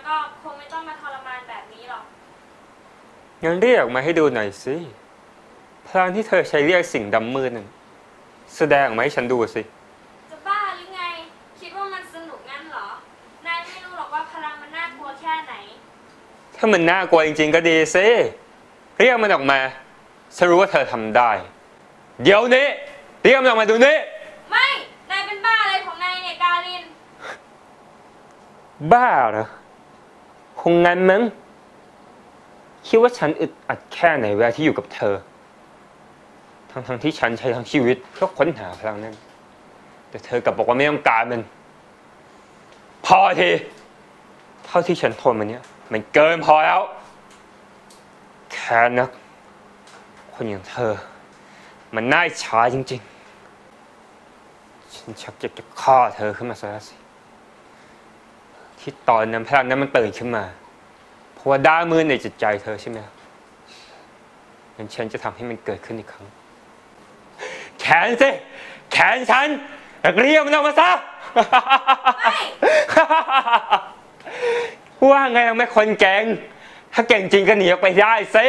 วิธีแล้วก็คงไม่ต้องมาทรมานแบบนี้หรอก งั้นเรียกออกมาให้ดูหน่อยสิ พลังที่เธอใช้เรียกสิ่งดำมืดนั่นแสดงออกมาให้ฉันดูสิ จะบ้าหรือไง คิดว่ามันสนุกงั้นเหรอ นายไม่รู้หรอกว่าพลังมันน่ากลัวแค่ไหน ถ้ามันน่ากลัวจริง ๆ ก็ดีสิ เรียกมันออกมาฉันรู้ว่าเธอทำได้ เดี๋ยวนี้ เรียกมันออกมาดูนี่ไม่ นายเป็นบ้าอะไรของนายเนี่ยกาลิน บ้าเหรอ คงงั้นมั้งคิดว่าฉันอึดอัดแค่ไหนเวลาที่อยู่กับเธอ ทั้งๆที่ฉันใช้ทั้งชีวิตเพื่อค้นหาพลังนั้น แต่เธอกลับบอกว่าไม่ต้องการมัน พอทีเท่าที่ฉันทนมันเนี่ย มันเกินพอแล้ว แค่นัก คนอย่างเธอ มันน่าอิจฉาจริง ๆ ฉันชักอยากจะฆ่าเธอขึ้นมาซะแล้วสิ ที่ตอนนั้นพลังนั้นมันตื่นขึ้นมา เพราะว่าด้ามือในจิตใจเธอใช่ไหมงั้นฉันจะทำให้มันเกิดขึ้นอีกครั้ง แขนสิ แขนฉันเรียกมันออกมาซะว่าไงเราไม่คนเก่งถ้าเก่งจริงก็หนีออกไปได้สิ